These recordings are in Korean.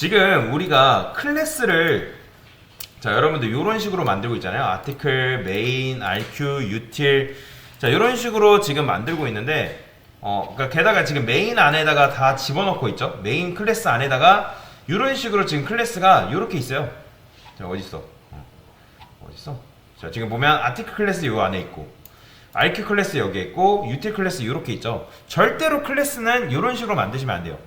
지금 우리가 클래스를 자 여러분들 이런 식으로 만들고 있잖아요. 아티클, 메인, RQ, 유틸 자 이런 식으로 지금 만들고 있는데 어 그러니까 게다가 지금 메인 안에다가 다 집어넣고 있죠. 메인 클래스 안에다가 이런 식으로 지금 클래스가 이렇게 있어요. 자 어디 있어? 어, 어디 있어? 자 지금 보면 아티클 클래스 요 안에 있고 RQ 클래스 여기 있고 유틸 클래스 이렇게 있죠. 절대로 클래스는 이런 식으로 만드시면 안 돼요.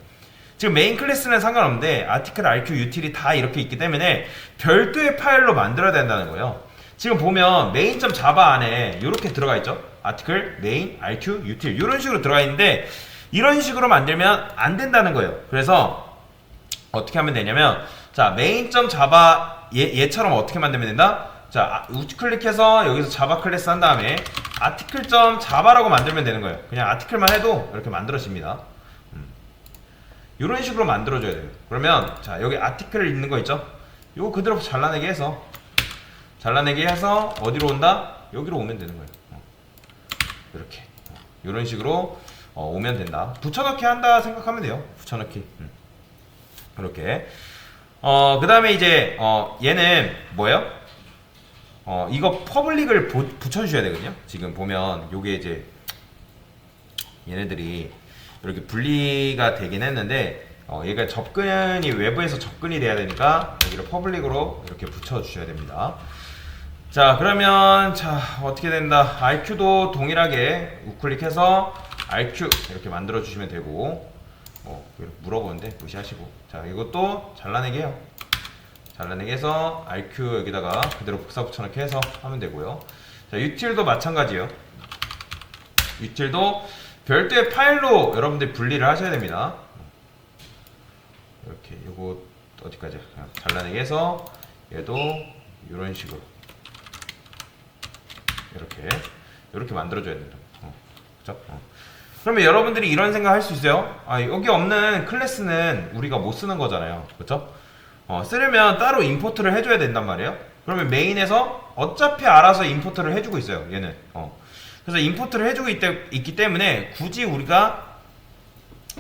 지금 메인 클래스는 상관없는데 아티클, RQ, 유틸이 다 이렇게 있기 때문에 별도의 파일로 만들어야 된다는 거예요. 지금 보면 메인.java 안에 이렇게 들어가 있죠. 아티클, 메인, RQ, 유틸 이런 식으로 들어가 있는데 이런 식으로 만들면 안 된다는 거예요. 그래서 어떻게 하면 되냐면 자 메인.java 얘, 얘처럼 어떻게 만들면 된다? 자 아, 우클릭해서 여기서 자바 클래스 한 다음에 아티클.java라고 만들면 되는 거예요. 그냥 아티클만 해도 이렇게 만들어집니다. 이런 식으로 만들어줘야 돼요. 그러면 자 여기 아티클 있는 거 있죠? 이거 그대로 잘라내기 해서 잘라내기 해서 어디로 온다? 여기로 오면 되는 거예요. 어. 이렇게 이런 식으로 어, 오면 된다. 붙여넣기 한다 생각하면 돼요. 붙여넣기 음. 이렇게 어 그 다음에 이제 어 얘는 뭐예요? 어 이거 퍼블릭을 보- 붙여주셔야 되거든요. 지금 보면 요게 이제 얘네들이 이렇게 분리가 되긴 했는데 어, 얘가 접근이 외부에서 접근이 돼야 되니까 여기를 퍼블릭으로 이렇게 붙여 주셔야 됩니다. 자 그러면 자 어떻게 된다? RQ도 동일하게 우클릭해서 RQ 이렇게 만들어 주시면 되고 뭐 물어보는데 무시하시고. 자 이것도 잘라내기 해요. 잘라내기 해서 RQ 여기다가 그대로 복사 붙여넣기 해서 하면 되고요. 자 유틸도 마찬가지예요. 유틸도 별도의 파일로 여러분들 분리를 하셔야 됩니다 이렇게 이거 어디까지 잘라내기 해서 얘도 이런 식으로 이렇게 이렇게 만들어줘야 된다. 어, 그죠? 어. 그러면 여러분들이 이런 생각 할 수 있어요. 아 여기 없는 클래스는 우리가 못 쓰는 거잖아요. 그렇죠? 어, 쓰려면 따로 임포트를 해줘야 된단 말이에요. 그러면 메인에서 어차피 알아서 임포트를 해주고 있어요. 얘는. 어. 그래서 임포트를 해주고 있, 있기 때문에 굳이 우리가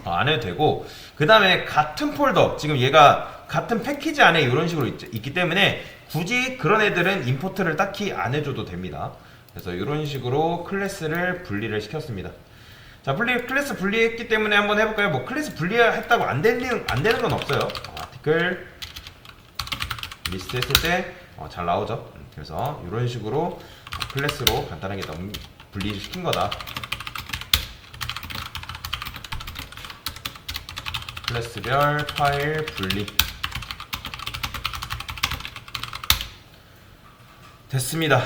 어, 안 해도 되고 그 다음에 같은 폴더 지금 얘가 같은 패키지 안에 이런 식으로 있, 있기 때문에 굳이 그런 애들은 임포트를 딱히 안 해줘도 됩니다. 그래서 이런 식으로 클래스를 분리를 시켰습니다. 자 분리 클래스 분리했기 때문에 한번 해볼까요? 뭐 클래스 분리했다고 안 되는 안 되는 건 없어요. 어, 아티클 리스트 했을 때잘 나오죠? 음, 그래서 이런 식으로 클래스로 간단하게 넘 분리시킨 거다. 클래스별 파일 분리. 됐습니다